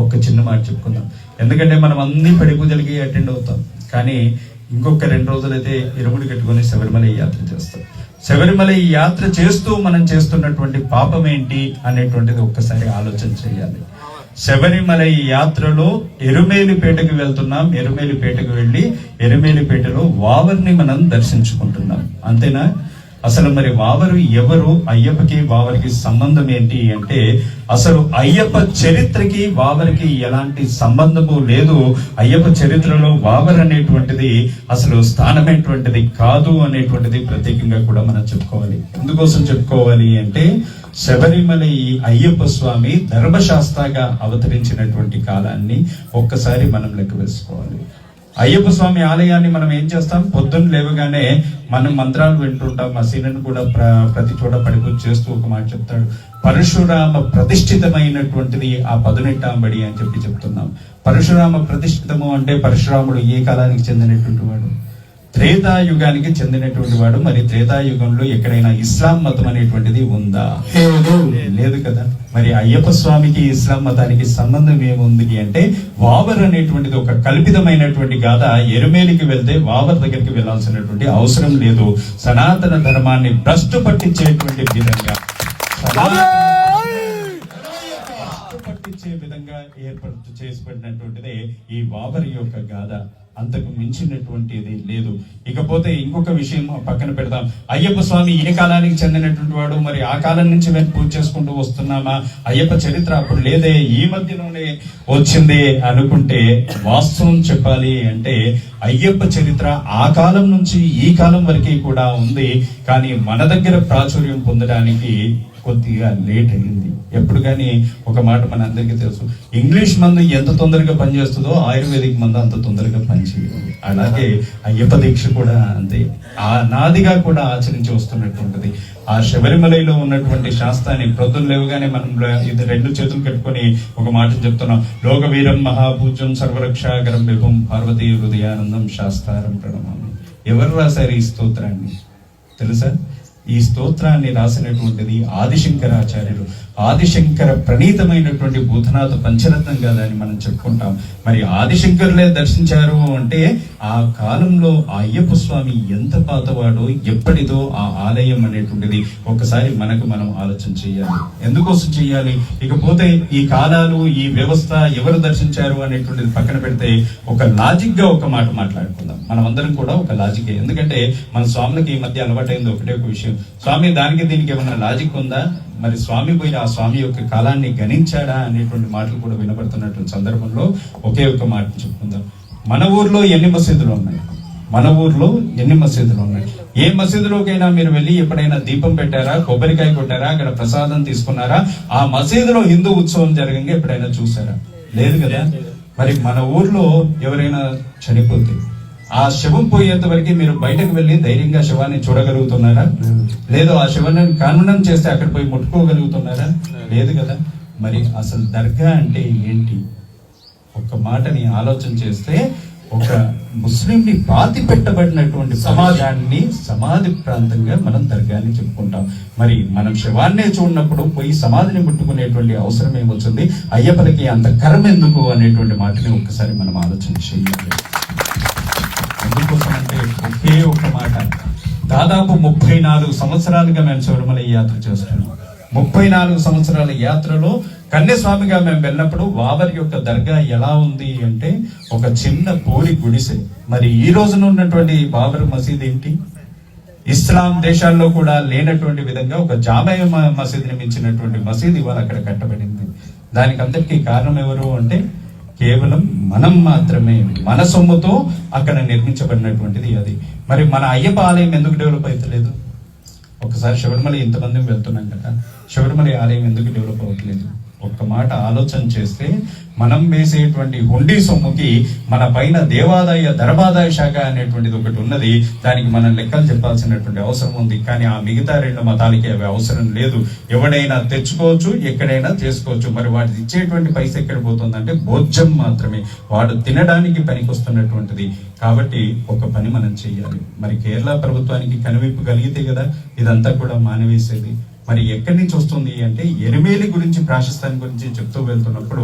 ఒక్క చిన్న మాట చెప్పుకుందాం. ఎందుకంటే మనం అన్ని పడి పూజలకి అటెండ్ అవుతాం. కానీ ఇంకొక రెండు రోజులైతే ఇరుముడి కట్టుకొని శబరిమల ఈ యాత్ర చేస్తాం. శబరిమల ఈ యాత్ర చేస్తూ మనం చేస్తున్నటువంటి పాపం ఏంటి అనేటువంటిది ఒక్కసారి ఆలోచన చేయాలి. శబరిమల ఈ యాత్రలో ఎరుమేలిపేటకు వెళ్తున్నాం. ఎరుమేలిపేటకు వెళ్ళి ఎరుమేలిపేటలో వావర్ని మనం దర్శించుకుంటున్నాం. అంతేనా? అసలు మరి వావరు ఎవరు అయ్యప్పకి వావరికి సంబంధం ఏంటి అంటే అసలు అయ్యప్ప చరిత్రకి వావరికి ఎలాంటి సంబంధము లేదు. అయ్యప్ప చరిత్రలో వావర్ అనేటువంటిది అసలు స్థానమైనటువంటిది కాదు అనేటువంటిది ప్రత్యేకంగా కూడా మనం చెప్పుకోవాలి. ఎందుకోసం చెప్పుకోవాలి అంటే శబరిమల ఈ అయ్యప్ప స్వామి ధర్మశాస్త్రగా అవతరించినటువంటి కాలాన్ని ఒక్కసారి మనం లెక్క వేసుకోవాలి. అయ్యప్ప స్వామి ఆలయాన్ని మనం ఏం చేస్తాం? పొద్దున్న లేవగానే మనం మంత్రాలు వింటుంటాం. మసీనను కూడా ప్ర ప్రతి చోట పడిపూజ చేస్తూ ఒక మాట చెప్తాడు. పరశురామ ప్రతిష్ఠితమైనటువంటిది ఆ పదునెట్టాంబడి అని చెప్పి చెప్తున్నాం. పరశురామ ప్రతిష్ఠితము అంటే పరశురాముడు ఏ కాలానికి చెందినటువంటి వాడు? త్రేతాయుగానికి చెందినటువంటి వాడు. మరి త్రేతాయుగంలో ఎక్కడైనా ఇస్లాం మతం అనేటువంటిది ఉందా? లేదు. కదా. మరి అయ్యప్ప స్వామికి ఇస్లాం మతానికి సంబంధం ఏముంది అంటే వావర్ అనేటువంటిది ఒక కల్పితమైనటువంటి గాథ ఎరుమేలికి వెళ్తే వావర్ దగ్గరికి వెళ్ళాల్సినటువంటి అవసరం లేదు. సనాతన ధర్మాన్ని భ్రష్టు పట్టించేటువంటి విధంగా. పట్టించే విధంగా ఏర్పడు చేసిపడినటువంటిదే ఈ వావర్ యొక్క గాథ. అంతకు మించినటువంటిది లేదు. ఇకపోతే ఇంకొక విషయం పక్కన పెడదాం. అయ్యప్ప స్వామి ఏ కాలానికి చెందినటువంటి వాడు మరి ఆ కాలం నుంచి మేము పూజ చేసుకుంటూ వస్తున్నామా? అయ్యప్ప చరిత్ర అప్పుడు లేదే ఈ మధ్యలోనే వచ్చింది అనుకుంటే వాస్తవం చెప్పాలి అంటే అయ్యప్ప చరిత్ర ఆ కాలం నుంచి ఈ కాలం వరకు కూడా ఉంది. కానీ మన దగ్గర ప్రాచుర్యం పొందడానికి కొద్దిగా లేట్ అయింది. ఎప్పుడు కానీ ఒక మాట మన అందరికీ తెలుసు. ఇంగ్లీష్ మందు ఎంత తొందరగా పనిచేస్తుందో ఆయుర్వేదిక్ మందు అంత తొందరగా పనిచేయదు అలాగే అయ్యప్ప దీక్ష కూడా అంతే. ఆ నాదిగా కూడా ఆచరించి వస్తున్నటువంటిది ఆ శబరిమలలో ఉన్నటువంటి శాస్త్రాన్ని ప్రొద్దులు లేవగానే మనం ఇది రెండు చేతులు కట్టుకొని ఒక మాట చెప్తున్నాం. లోకవీరం మహాపూజ్యం సర్వరక్షాగరం విభం పార్వతీ హృదయానందం శాస్త్రారం ప్రణమామి. ఎవరు రాశారు ఈ స్తోత్రాన్ని? తెలుసా? ఈ స్తోత్రాన్ని రాసినటువంటిది ఆదిశంకరాచార్యులు ఆదిశంకర ప్రణీతమైనటువంటి భూతనాథ పంచరత్నంగా దాన్ని మనం చెప్పుకుంటాం. మరి ఆదిశంకరులే దర్శించారు అంటే ఆ కాలంలో ఆ అయ్యప్ప స్వామి ఎంత పాతవాడో ఎప్పటిదో ఆ ఆలయం అనేటువంటిది ఒకసారి మనకు మనం ఆలోచన చేయాలి. ఎందుకోసం చేయాలి? ఇకపోతే ఈ కాలాలు ఈ వ్యవస్థ ఎవరు దర్శించారు అనేటువంటిది పక్కన పెడితే ఒక లాజిక్గా ఒక మాట మాట్లాడుకుందాం. మనం అందరం కూడా ఒక లాజిక్. ఎందుకంటే మన స్వాములకి ఈ మధ్య అలవాటైంది ఒకటే ఒక విషయం. స్వామి దానికి దీనికి ఏమైనా లాజిక్ ఉందా? మరి స్వామి పోయిన ఆ స్వామి యొక్క కాలాన్ని గణించాడా అనేటువంటి మాటలు కూడా వినబడుతున్నటువంటి సందర్భంలో ఒకే ఒక మాట చెప్పుకుందాం. మన ఊర్లో ఎన్ని మసీదులు ఉన్నాయి? మన ఊర్లో ఎన్ని మసీదులు ఉన్నాయి? ఏ మసీదులోకైనా మీరు వెళ్ళి ఎప్పుడైనా దీపం పెట్టారా? కొబ్బరికాయ కొట్టారా? అక్కడ ప్రసాదం తీసుకున్నారా? ఆ మసీదులో హిందూ ఉత్సవం జరగంగా ఎప్పుడైనా చూసారా? లేదు కదా? మరి మన ఊర్లో ఎవరైనా చనిపోతే ఆ శవం పోయేంత వరకు మీరు బయటకు వెళ్ళి ధైర్యంగా శవాన్ని చూడగలుగుతున్నారా? లేదు ఆ శవాన్ని ఖననం చేస్తే అక్కడ పోయి ముట్టుకోగలుగుతున్నారా? లేదు కదా. మరి అసలు దర్గా అంటే ఏంటి? ఒక్క మాటని ఆలోచన చేస్తే ఒక ముస్లింని పాతి పెట్టబడినటువంటి సమాజాన్ని సమాధి ప్రాంతంగా మనం దర్గాని చెప్పుకుంటాం. మరి మనం శవాన్నే చూడనప్పుడు పోయి సమాధిని ముట్టుకునేటువంటి అవసరం ఏమొచ్చింది? అయ్యప్పలకి అంత కర్మ ఎందుకు? అనేటువంటి మాటని ఒక్కసారి మనం ఆలోచన చేయాలి. ఎందుకోసం అంటే ఒకే ఒక మాట. దాదాపు ముప్పై నాలుగు సంవత్సరాలుగా మేము శబరిమల ఈ యాత్ర చేస్తున్నాం. ముప్పై నాలుగు సంవత్సరాల యాత్రలో కన్యస్వామిగా మేము వెళ్ళినప్పుడు వావరి యొక్క దర్గా ఎలా ఉంది అంటే ఒక చిన్న పూరి గుడిసె. మరి ఈ రోజున ఉన్నటువంటి బాబర్ మసీద్ ఏంటి? ఇస్లాం దేశాల్లో కూడా లేనటువంటి విధంగా ఒక జామయ మసీదుని మించినటువంటి మసీద్ ఇవాళ అక్కడ కట్టబడింది. దానికి అందరికీ కారణం ఎవరు అంటే కేవలం మనం మాత్రమే మన సొమ్ముతో అక్కడ నిర్మించబడినటువంటిది అది. మరి మన అయ్యప్ప ఆలయం ఎందుకు డెవలప్ అవుతలేదు ఒకసారి శబరిమల ఇంతమంది వెళ్తున్నాం కదా. శబరిమల ఆలయం ఎందుకు డెవలప్ అవ్వట్లేదు ఒక్క మాట ఆలోచన చేస్తే మనం వేసేటువంటి హుండీ సొమ్ముకి మన పైన దేవాదాయ ధర్మాదాయ శాఖ అనేటువంటిది ఒకటి ఉన్నది. దానికి మనం లెక్కలు చెప్పాల్సినటువంటి అవసరం ఉంది. కానీ ఆ మిగతా రెండు మతాలకి అవి అవసరం లేదు. ఎవడైనా తెచ్చుకోవచ్చు ఎక్కడైనా చేసుకోవచ్చు. మరి వాటి ఇచ్చేటువంటి పైసలు ఎక్కడ పోతుందంటే భోజ్యం మాత్రమే. వాడు తినడానికి పనికొస్తున్నటువంటిది. కాబట్టి ఒక పని మనం చేయాలి మరి కేరళ ప్రభుత్వానికి కనువిప్పు కలిగితే కదా ఇదంతా కూడా మానవేసేది మరి ఎక్కడి నుంచి వస్తుంది అంటే ఎనిమిది ప్రాశస్తాన్ని గురించి చెప్తూ వెళ్తున్నప్పుడు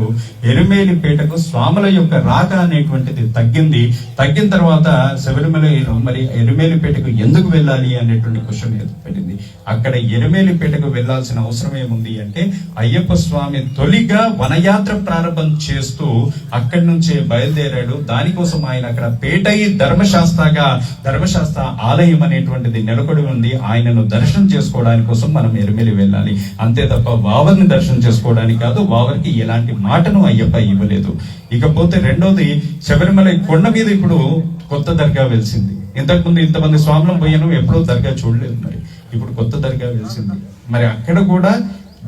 ఎరుమేలిపేటకు స్వాముల యొక్క రాక అనేటువంటిది తగ్గింది. తగ్గిన తర్వాత శబరిమల మరి ఎరుమేలిపేటకు ఎందుకు వెళ్ళాలి అనేటువంటి క్వశ్చన్ ఏర్పడింది అక్కడ ఎరుమేలిపేటకు వెళ్ళాల్సిన అవసరం ఏముంది అంటే అయ్యప్ప స్వామి తొలిగా వనయాత్ర ప్రారంభం చేస్తూ అక్కడి నుంచే బయలుదేరాడు. దానికోసం ఆయన అక్కడ పేటయి ధర్మశాస్త్రగా ధర్మశాస్త్ర ఆలయం అనేటువంటిది నెలకొడి ఉంది. ఆయనను దర్శనం చేసుకోవడానికి కోసం మనం ఎరుమేలి వెళ్ళాలి. అంతే తప్ప వావర్ని దర్శనం చేసుకోవడానికి కాదు వావరికి ఎలాంటి మాటను అయ్యప్ప ఇవ్వలేదు. ఇకపోతే రెండోది శబరిమల కొండ మీద ఇప్పుడు కొత్త దర్గా వెలిసింది. ఇంతకుముందు ఇంతమంది స్వాములం పోయాను ఎప్పుడో దర్గా చూడలేదు మరి. ఇప్పుడు కొత్త దర్గా వెలిసింది. మరి అక్కడ కూడా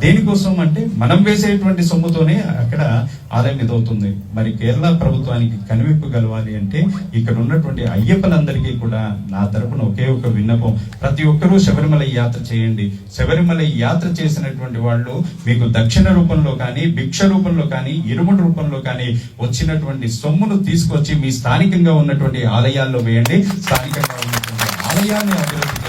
దేనికోసం అంటే మనం వేసేటువంటి సొమ్ముతోనే అక్కడ ఆదాయం ఇదవుతుంది మరి కేరళ ప్రభుత్వానికి కనువిప్పు కలవాలి అంటే ఇక్కడ ఉన్నటువంటి అయ్యప్పలందరికీ కూడా నా తరపున ఒకే ఒక విన్నపం. ప్రతి ఒక్కరూ శబరిమల యాత్ర చేయండి. శబరిమల యాత్ర చేసినటువంటి వాళ్ళు మీకు దక్షిణ రూపంలో కానీ భిక్ష రూపంలో కానీ ఇరుముడు రూపంలో కానీ వచ్చినటువంటి సొమ్మును తీసుకొచ్చి మీ స్థానికంగా ఉన్నటువంటి ఆలయాల్లో వేయండి. స్థానికంగా ఉన్నటువంటి ఆలయాన్ని అభివృద్ధి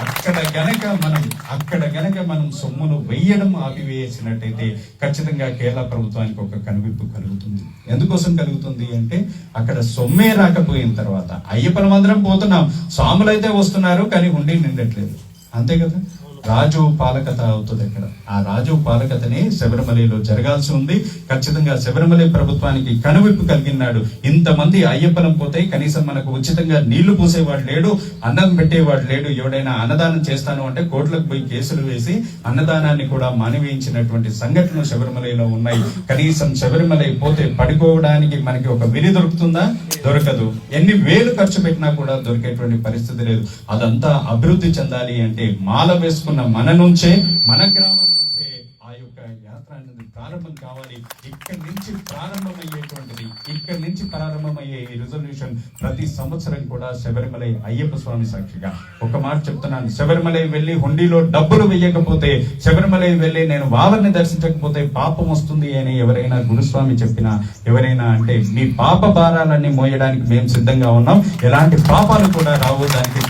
అక్కడ గనక మనం అక్కడ గనక మనం సొమ్మును వెయ్యడం ఆపివేసినట్టయితే ఖచ్చితంగా కేరళ ప్రభుత్వానికి ఒక కనువిప్పు కలుగుతుంది. ఎందుకోసం కలుగుతుంది అంటే అక్కడ సొమ్మే రాకపోయిన తర్వాత అయ్యప్పలం అందరం పోతున్నాం. స్వాములు అయితే వస్తున్నారు కానీ ఉండి నిండట్లేదు. అంతే కదా? రాజు పాలకత అవుతుంది అక్కడ. ఆ రాజు పాలకతనే శబరిమలలో జరగాల్సి ఉంది. ఖచ్చితంగా శబరిమల ప్రభుత్వానికి కనువిప్పు కలిగినాడు ఇంతమంది అయ్యప్పలం పోతే కనీసం మనకు ఉచితంగా నీళ్ళు పోసేవాడు లేడు అన్నం పెట్టేవాడు లేడు. ఎవడైనా అన్నదానం చేస్తాను అంటే కోట్లకు పోయి కేసులు వేసి అన్నదానాన్ని కూడా మానివేయించినటువంటి సంఘటనలు శబరిమలలో ఉన్నాయి. కనీసం శబరిమల పోతే పడుకోవడానికి మనకి ఒక విని దొరుకుతుందా? దొరకదు. ఎన్ని వేలు ఖర్చు పెట్టినా కూడా దొరికేటువంటి పరిస్థితి లేదు. అదంతా అభివృద్ధి చెందాలి అంటే మాల వేసుకున్న మన నుంచే మన గ్రామం నుంచే ఆ యొక్క యాత్ర అనేది ప్రారంభం కావాలి. ఇక్కడి నుంచి ప్రారంభమయ్యేటువంటిది ఇక్కడి నుంచి ప్రారంభమయ్యే ఈ రిజల్యూషన్ ప్రతి సంవత్సరం కూడా శబరిమల అయ్యప్ప స్వామి సాక్షిగా. ఒక మాట చెప్తున్నాను శబరిమల వెళ్ళి హుండీలో డబ్బులు వేయకపోతే శబరిమల వెళ్ళి నేను వావర్ని దర్శించకపోతే పాపం వస్తుంది అని ఎవరైనా గురుస్వామి చెప్పినా ఎవరైనా అంటే మీ పాప భారాలన్నీ మోయడానికి మేము సిద్ధంగా ఉన్నాం. ఎలాంటి పాపాలు కూడా రావు దానికి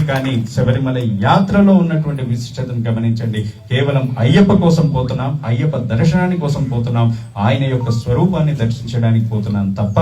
అంతేకాని శబరిమల యాత్రలో ఉన్నటువంటి విశిష్టతను గమనించండి. కేవలం అయ్యప్ప కోసం పోతున్నాం అయ్యప్ప దర్శనానికి కోసం పోతున్నాం ఆయన యొక్క స్వరూపాన్ని దర్శించడానికి పోతున్నాం తప్ప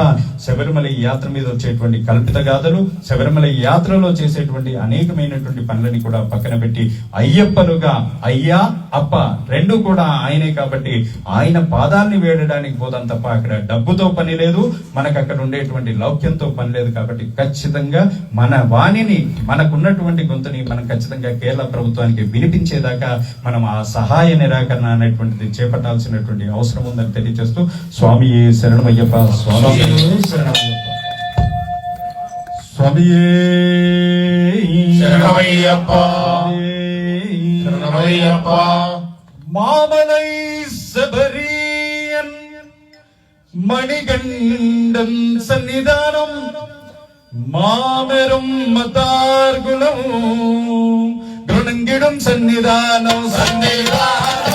శబరిమల యాత్ర మీద వచ్చేటువంటి కల్పిత గాథలు శబరిమల యాత్రలో చేసేటువంటి అనేకమైనటువంటి పనులని కూడా పక్కన పెట్టి అయ్యప్పలుగా అయ్యా అప్ప రెండు కూడా ఆయనే కాబట్టి ఆయన పాదాన్ని వేడడానికి పోదాం తప్ప అక్కడ డబ్బుతో పని లేదు మనకు అక్కడ ఉండేటువంటి లౌక్యంతో పని లేదు కాబట్టి ఖచ్చితంగా మన వాణిని మనకున్న మనకున్నటువంటి గొంతుని మనం ఖచ్చితంగా కేరళ ప్రభుత్వానికి వినిపించేదాకా మనం ఆ సహాయ నిరాకరణ అనేటువంటిది చేపట్టాల్సినటువంటి అవసరం ఉందని తెలియజేస్తూ స్వామి శరణమయ్యప్ప స్వామి శరణమయ్యప్ప స్వామియే శరణమయ్యప్ప శరణమయ్యప్ప மாமலை சபரியன் மணிகண்டன் சன்னிதானம் മാമരും മതാർകുലവും ഗുണങ്കിടും സന്നിധാനം. സന്നിധാനം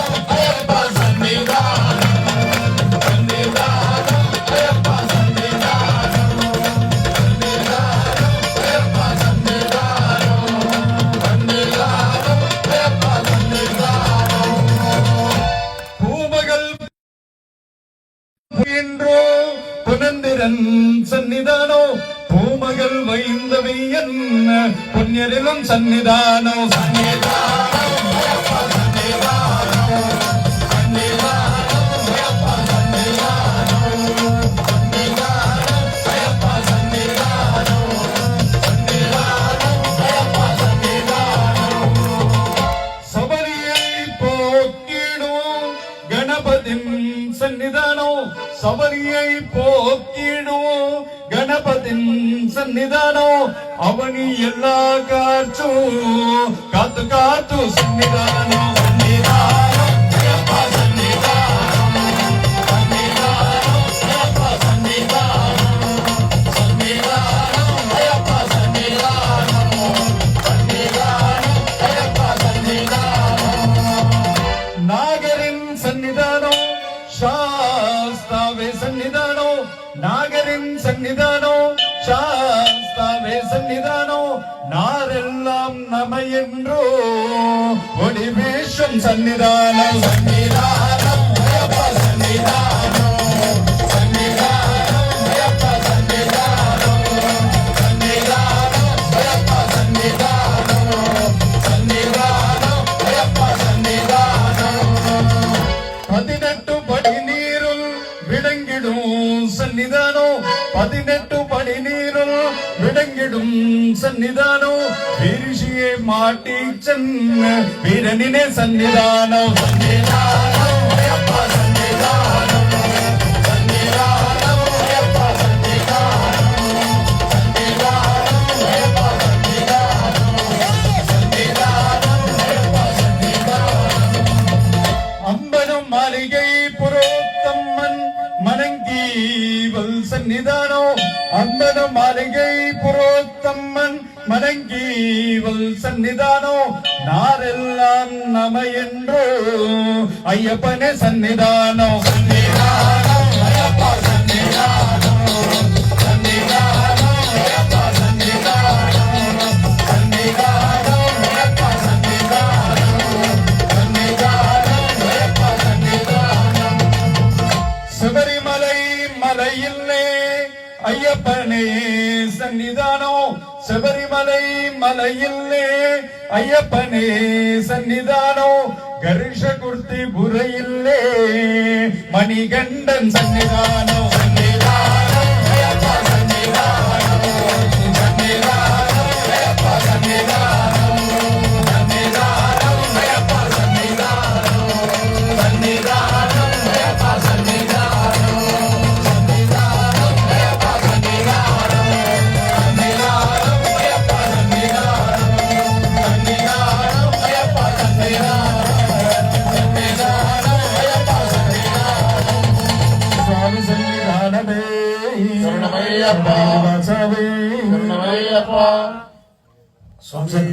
സന്നിധാനോ பூமகள் வைந்தவை என்ன? புண்ணியரிலும் சன்னிதானம் சபரியை போக்கிடும். கணபதின் సన్నిధానం అవని ఎలా కాచు కాతు కాతు సన్నిధానం நம என்றோ ஒளி வீசும் சன்னிதானம் சன்னிதானம் சன்னிதானம் பதினெட்டு படி நீருள் விளங்கிடும் சன்னிதானம் பதினெட்டு மணி நீரோ விடங்கிடும் சன்னிதானோ விரிஷியை மாட்டி சென்ன வீரனினே சன்னிதானோ ಸನ್ನಿಧಾನೋ ನಾರೆಲ್ಲ ನಮ ಎಂದು ಅಯ್ಯಪ್ಪನೇ ಸನ್ನಿಧಾನೋ ಅಯ್ಯಪ್ಪನೇ ಸನ್ನಿಧಾನೋ ಗರುಷ ಕುರ್ತಿ ಬುರೆಯಿಲ್ಲೇ ಮಣಿಗಂಡನ್ ಸನ್ನಿಧಾನೋ সংসার